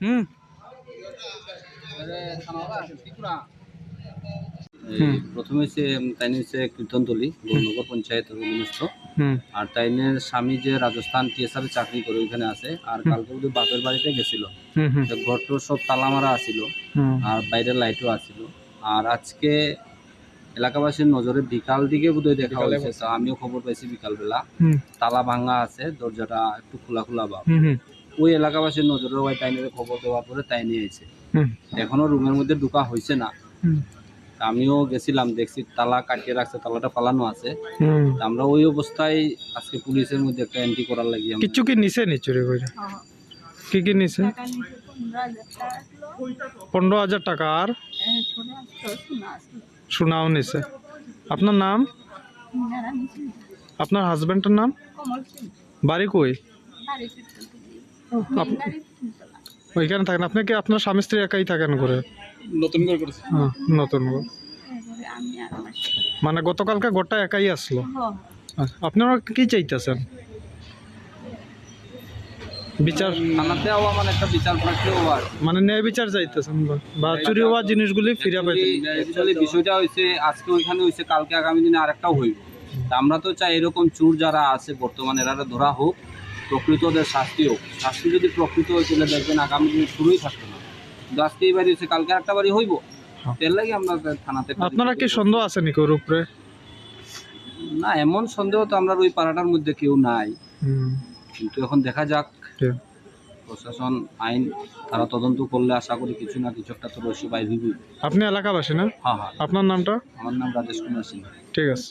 হুম। প্রথমে সে তাইনে হচ্ছে কীর্তনতলি গৌরনগর পঞ্চায়েতের অধীনস্থ। আর তাইনের স্বামী যে রাজস্থান টিএসআর চাকরি করে ওইখানে আছে আর কালকে বুধ বাপের বাড়িতে গেছিল। হুম সব তালা মারা আছিল হুম। আর বাইরের লাইটও আছিল। আর আজকে এলাকাবাসীর নজরে বিকাল দিকে বোধহয় দেখা হয়েছে। আমিও খবর পাইছি বিকালবেলা। তালা ভাঙা আছে দরজাটা একটু খোলা খোলা হুম। ওই এলাকাবাসীর নজরে ওই তাইনের খবর দেওয়ার পরে তাই নিয়ে এসে। হুম। এখনও রুমের মধ্যে ঢুকা হয়েছে না। আমিও গেছিলাম দেখছি তালা কাটিয়ে রাখছে তালাটা ফালানো আছে। হুম। আমরা ওই অবস্থায় আজকে পুলিশের মধ্যে একটা এন্ট্রি করার লাগি কিচ্ছু কি নিছে নি চুরি করে? কি কি নিছে? নিচে পনেরো হাজার টাকা আর? সোনাও নিছে। আপনার নাম? আপনার হাজবেন্ডের নাম? কমল বাড়ি কই ওইখানে থাকেন। আপনি কি আপনার স্বামী স্ত্রী একাই থাকেন করে নতুন করে করেছে। হ্যাঁ, নতুন ঘর। স্বামী। মানে গতকালকে গোটা একাই আসলো? আচ্ছা, আপনারা কি চাইতেছেন? বিচার মানে একটা বিচার মানে ন্যায় বিচার চাইতেছেন বা- বা চুরি হওয়া জিনিসগুলি ফিরে actually বিষয়টা হয়েছে আজকে ওইখানে হয়েছে কালকে আগামী দিনে আরেকটাও হইব। তা আমরা তো চাই এরকম চোর যারা আছে বর্তমানে এরা ধরা হোক। প্রকৃত ওদের শাস্তি হোক শাস্তি যদি প্রকৃত হয় তাহলে দেখবেন আগামী দিনে শুরুই থাকবে না। কিন্তু আজকে এই বাড়ি হয়েছে কালকে একটা বাড়ি হইব। হ্যাঁ। এর লাগে আমরা থানাতে আপনারা কি সন্দেহ আছে নাকি ওর উপরে? না এমন সন্দেহ তো আমরা ওই পাড়াটার মধ্যে কেউ নাই। কিন্তু এখন দেখা যাক। প্রশাসন আইন তারা তদন্ত করলে আশা করি কিছু না কিছু একটা তো রহস্য বাইর হইবই আপনি এলাকাবাসী না? হ্যাঁ হ্যাঁ। আপনার নামটা? আমার নাম রাজেশ কুমার সিং ঠিক আছে।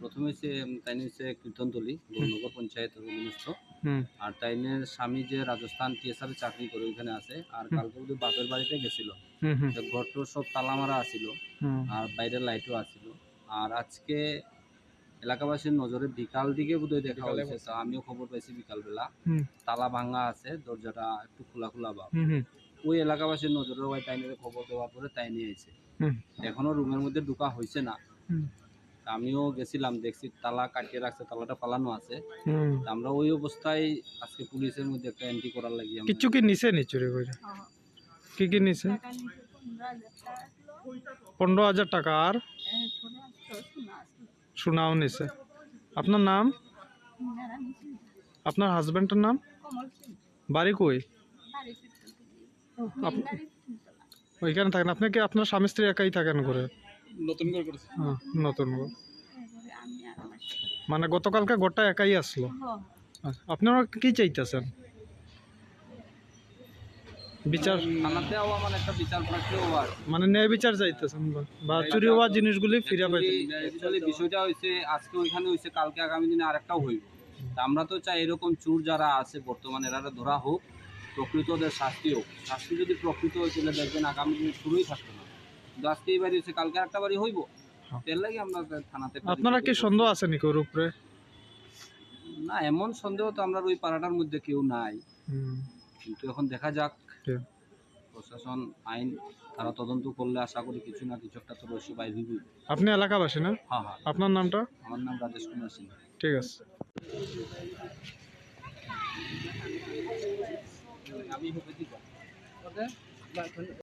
প্রথমে সে তাইনে হচ্ছে কীর্তনতলি গৌরনগর পঞ্চায়েতের অধীনস্থ। আর তাইনের স্বামী যে রাজস্থান টিএসআর চাকরি করে ওইখানে আছে আর কালকে বুধ বাপের বাড়িতে গেছিল। হুম হুম। ঘরটোর সব তালা মারা আছিল হুম। আর বাইরের লাইটও আছিল। আর আজকে এলাকাবাসীর নজরে বিকাল দিকে বোধহয় দেখা হয়েছে তো আমিও খবর পাইছি বিকালবেলা। তালা ভাঙা আছে দরজাটা একটু খোলা খোলা হুম ওই এলাকাবাসীর নজরে ওই তাইনের খবর দেওয়ার পরে তাই নিয়ে এসে এখনও রুমের মধ্যে ঢুকা হয়েছে না। আমিও গেছিলাম দেখছি তালা কাটিয়ে রাখছে তালাটা ফালানো আছে। আমরা ওই অবস্থায় আজকে পুলিশের মধ্যে একটা এন্ট্রি করার লাগি কিচ্ছু কি নিছে নি চুরি করে? কি কি নিছে? নিচে পনেরো হাজার টাকা আর? সোনাও নিছে। আপনার নাম? আপনার হাজবেন্ডের নাম? কমল সিং বাড়ি কই ওইখানে থাকেন। আপনি কি আপনার স্বামী স্ত্রী একাই থাকেন করে নতুন করে করেছে। হ্যাঁ, নতুন ঘর। মানে গতকালকে গোটা একাই আসলো? আচ্ছা, আপনারা কি চাইতেছেন? বিচার মানে একটা বিচার। মানে ন্যায় বিচার চাইতেছেন বা- বা চুরি হওয়া জিনিসগুলি ফিরে actually বিষয়টা হয়েছে আজকে ওইখানে হয়েছে কালকে আগামী দিনে আরেকটাও হইব। আমরা তো চাই এরকম চোর যারা আছে বর্তমানে এরা ধরা হোক প্রকৃত ওদের শাস্তি হোক। শাস্তি যদি প্রকৃত হয় তাহলে দেখবেন আগামী দিনে শুরুই থাকবে না। কিন্তু আজকে এই বাড়ি হয়েছে কালকে একটা বাড়ি হইব। হ্যাঁ। এর লাগে আমরা থানাতে আপনারা কি সন্দেহ আছে নাকি ওর উপরে? না এমন সন্দেহ তো আমরা ওই পাড়াটার মধ্যে কেউ নাই। কিন্তু এখন দেখা যাক। প্রশাসন আইন তারা তদন্ত করলে আশা করি কিছু না কিছু একটা তো রহস্য বাইর হইবই। আপনি এলাকাবাসী না? হ্যাঁ হ্যাঁ। আপনার নামটা? আমার নাম রাজেশ কুমার সিং। ঠিক আছে। আমি